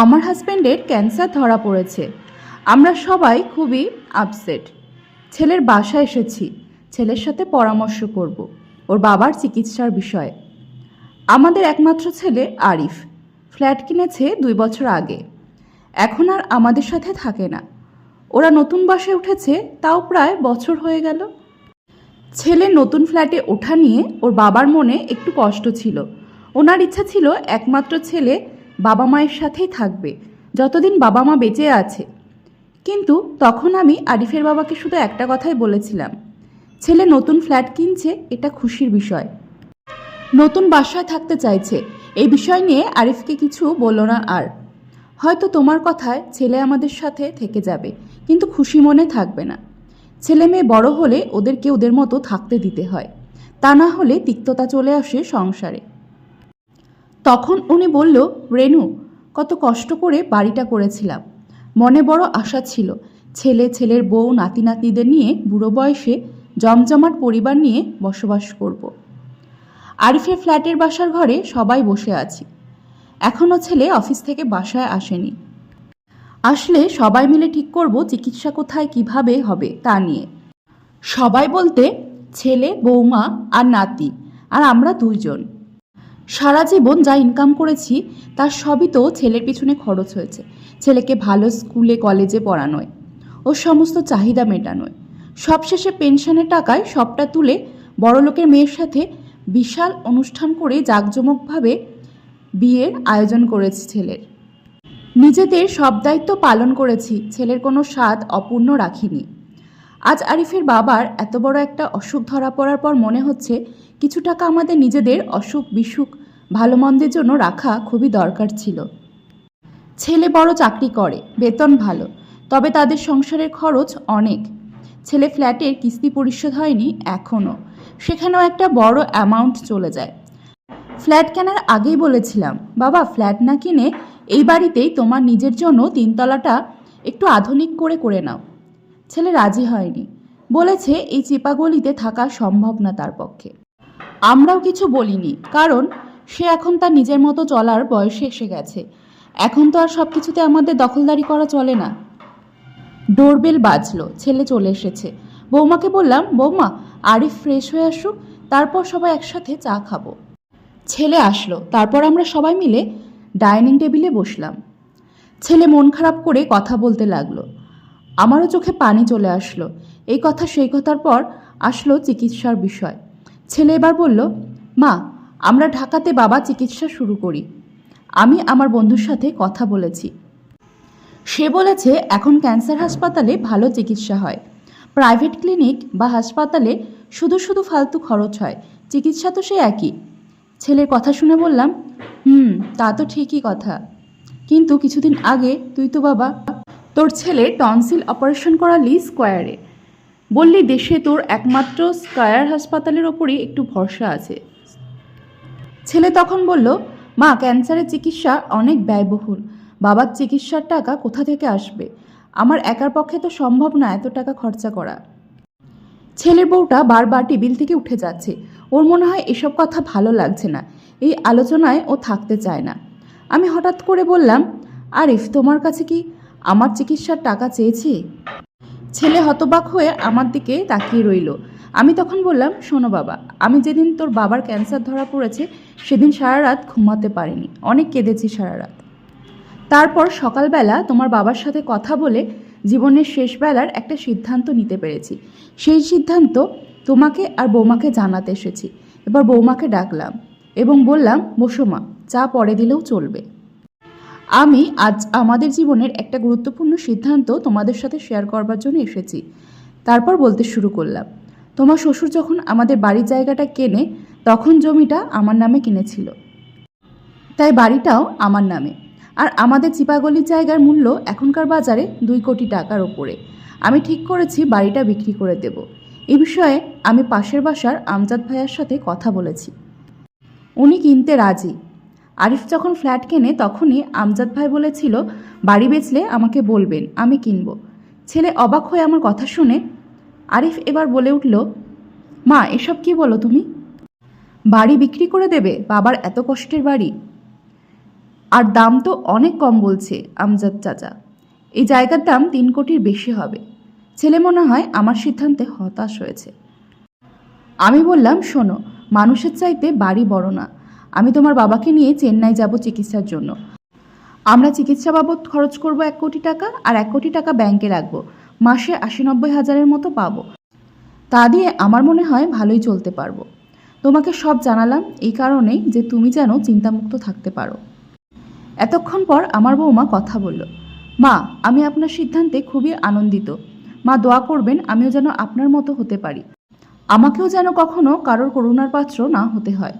আমার হাজব্যান্ডের ক্যান্সার ধরা পড়েছে। আমরা সবাই খুবই আপসেট ছেলের বাসা এসেছি। ছেলের সাথে পরামর্শ করব। ওর বাবার চিকিৎসার বিষয়ে। আমাদের একমাত্র ছেলে আরিফ। ফ্ল্যাট কিনেছে দুই বছর আগে। এখন আর আমাদের সাথে থাকে না। ওরা নতুন বাসায় উঠেছে, তাও প্রায় বছর হয়ে গেল। ছেলে নতুন ফ্ল্যাটে ওঠা নিয়ে ওর বাবার মনে একটু কষ্ট ছিল। ওনার ইচ্ছা ছিল একমাত্র ছেলে বাবা মায়ের সাথেই থাকবে, যতদিন বাবা মা বেঁচে আছে। কিন্তু তখন আমি আরিফের বাবাকে শুধু একটা কথাই বলেছিলাম, ছেলে নতুন ফ্ল্যাট কিনছে, এটা খুশির বিষয়। নতুন বাসায় থাকতে চাইছে, এই বিষয় নিয়ে আরিফকে কিছু বলল না আর। হয়তো তোমার কথায় ছেলে আমাদের সাথে থেকে যাবে, কিন্তু খুশি মনে থাকবে না। ছেলে মেয়ে বড় হলে ওদেরকে ওদের মতো থাকতে দিতে হয়, তা না হলে তিক্ততা চলে আসে সংসারে। তখন উনি বলল, রেনু, কত কষ্ট করে বাড়িটা করেছিলাম। মনে বড় আশা ছিল। ছেলে, ছেলের বউ, নাতি, নাতনিদের নিয়ে বুড়ো বয়সে জমজমাট পরিবার নিয়ে বসবাস করব। আরিফের ফ্ল্যাটের বাসার ঘরে সবাই বসে আছি। এখনও ছেলে অফিস থেকে বাসায় আসেনি। আসলে সবাই মিলে ঠিক করব চিকিৎসা কোথায়, কীভাবে হবে তা নিয়ে। সবাই বলতে ছেলে বৌমা আর নাতি, আর আমরা দুইজন। সারা জীবন যা ইনকাম করেছি, তার সবই তো ছেলের পিছনে খরচ হয়েছে। ছেলেকে ভালো স্কুলে কলেজে পড়ানোয় ওর সমস্ত চাহিদা মেটানোয়। সবশেষে পেনশনের টাকায় সবটা তুলে বড়লোকের মেয়ের সাথে বিশাল অনুষ্ঠান করে জাঁকজমকভাবে বিয়ের আয়োজন করেছি ছেলের। নিজেদের সব দায়িত্ব পালন করেছি, ছেলের কোনো স্বাদ অপূর্ণ রাখিনি। আজ আরিফের বাবার এত বড় একটা অসুখ ধরা পড়ার পর মনে হচ্ছে কিছু টাকা আমাদের নিজেদের অসুখ, বিসুখ ভালো মন্দের জন্য রাখা খুবই দরকার ছিল। ছেলে বড় চাকরি করে, বেতন ভালো, তবে তাদের সংসারের খরচ অনেক। ছেলে ফ্ল্যাটের কিস্তি পরিশোধ হয়নি এখনও সেখানেও একটা বড় অ্যামাউন্ট চলে যায়। ফ্ল্যাট কেনার আগেই বলেছিলাম, বাবা, ফ্ল্যাট না কিনে এই বাড়িতেই তোমার নিজের জন্য তিনতলাটা একটু আধুনিক করে করে নাও। ছেলে রাজি হয়নি, বলেছে এই চিপাগলিতে থাকা সম্ভব না তার পক্ষে। আমরাও কিছু বলিনি, কারণ সে এখন তার নিজের মতো চলার বয়সে এসে গেছে। এখন তো আর সব কিছুতে আমাদের দখলদারি করা চলে না। ডোরবেল বাজলো, ছেলে চলে এসেছে। বৌমাকে বললাম, বৌমা, আরিফ ফ্রেশ হয়ে আসুক, তারপর সবাই একসাথে চা খাব। ছেলে আসলো, তারপর আমরা সবাই মিলে ডাইনিং টেবিলে বসলাম। ছেলে মন খারাপ করে কথা বলতে লাগল। আমারও চোখে পানি চলে আসলো। এই কথা, সেই কথার পর আসলো চিকিৎসার বিষয়। ছেলে এবার বলল, মা, আমরা ঢাকাতে বাবা চিকিৎসা শুরু করি। আমি আমার বন্ধুর সাথে কথা বলেছি। সে বলেছে, এখন ক্যান্সার হাসপাতালে ভালো চিকিৎসা হয়। প্রাইভেট ক্লিনিক বা হাসপাতালে শুধু শুধু ফালতু খরচ হয়। চিকিৎসা তো সে একই। ছেলের কথা শুনে বললাম, হুম, তা তো ঠিকই কথা। কিন্তু কিছুদিন আগে তুই তো বাবা, তোর ছেলে টনসিল অপারেশন করালি স্কোয়ারে। বললি দেশে তোর একমাত্র স্কয়ার হাসপাতালের ওপরই একটু ভরসা আছে। ছেলে তখন বলল, মা, ক্যান্সারের চিকিৎসা অনেক ব্যয়বহুল। বাবার চিকিৎসার টাকা কোথা থেকে আসবে? আমার একার পক্ষে তো সম্ভব না এত টাকা খরচা করা। ছেলের বউটা বারবার টেবিল থেকে উঠে যাচ্ছে। ওর মনে হয় এসব কথা ভালো লাগছে না। এই আলোচনায় ও থাকতে চায় না। আমি হঠাৎ করে বললাম, আরিফ, তোমার কাছে কি আমার চিকিৎসার টাকা চেয়েছি? ছেলে হতবাক হয়ে আমার দিকে তাকিয়ে রইল। আমি তখন বললাম, শোনো বাবা, আমি যেদিন তোর বাবার ক্যান্সার ধরা পড়েছে, সেদিন সারা রাত ঘুমাতে পারিনি। অনেক কেঁদেছি সারা রাত। তারপর সকালবেলা তোমার বাবার সাথে কথা বলে জীবনের শেষ বেলার একটা সিদ্ধান্ত নিতে পেরেছি। সেই সিদ্ধান্ত তোমাকে আর বৌমাকে জানাতে এসেছি। এবার বৌমাকে ডাকলাম এবং বললাম, বসো মা, চা পরে দিলেও চলবে। আমি আজ আমাদের জীবনের একটা গুরুত্বপূর্ণ সিদ্ধান্ত তোমাদের সাথে শেয়ার করবার জন্য এসেছি। তারপর বলতে শুরু করলাম। তোমার শ্বশুর যখন আমাদের বাড়ির জায়গাটা কেনে, তখন জমিটা আমার নামে কিনেছিল। তাই বাড়িটাও আমার নামে। আর আমাদের চিপাগলির জায়গার মূল্য এখনকার বাজারে দুই কোটি টাকার ওপরে। আমি ঠিক করেছি বাড়িটা বিক্রি করে দেব। এ বিষয়ে আমি পাশের বাসার আমজাদ ভাইয়ার সাথে কথা বলেছি। উনি কিনতে রাজি। আরিফ যখন ফ্ল্যাট কেনে তখনই আমজাদ ভাই বলেছিল, বাড়ি বেচলে আমাকে বলবেন, আমি কিনব। ছেলে অবাক হয়ে আমার কথা শুনে আরিফ এবার বলে উঠল, মা, এসব কি বলো তুমি? বাড়ি বিক্রি করে দেবে, বাবার এত কষ্টের বাড়ি? আর দাম তো অনেক কম, বলছে আমজাদ চাচা। এই জায়গার দাম তিন কোটির বেশি হবে। ছেলে মনে হয় আমার সিদ্ধান্তে হতাশ হয়েছে। আমি বললাম, শোনো, মানুষের চাইতে বাড়ি বড় না। আমি তোমার বাবাকে নিয়ে চেন্নাই যাব চিকিৎসার জন্য। আমরা চিকিৎসা বাবদ খরচ করব এক কোটি টাকা আর এক কোটি টাকা ব্যাংকে রাখব। মাসে আশি নব্বই হাজারের মতো পাবো। তা দিয়ে আমার মনে হয় ভালোই চলতে পারব। তোমাকে সব জানালাম এই কারণেই যে তুমি যেন চিন্তামুক্ত থাকতে পারো। এতক্ষণ পর আমার বৌমা কথা বলল, মা, আমি আপনার সিদ্ধান্তে খুবই আনন্দিত। মা, দোয়া করবেন আমিও যেন আপনার মতো হতে পারি। আমাকেও যেন কখনো কারোর করুণার পাত্র না হতে হয়।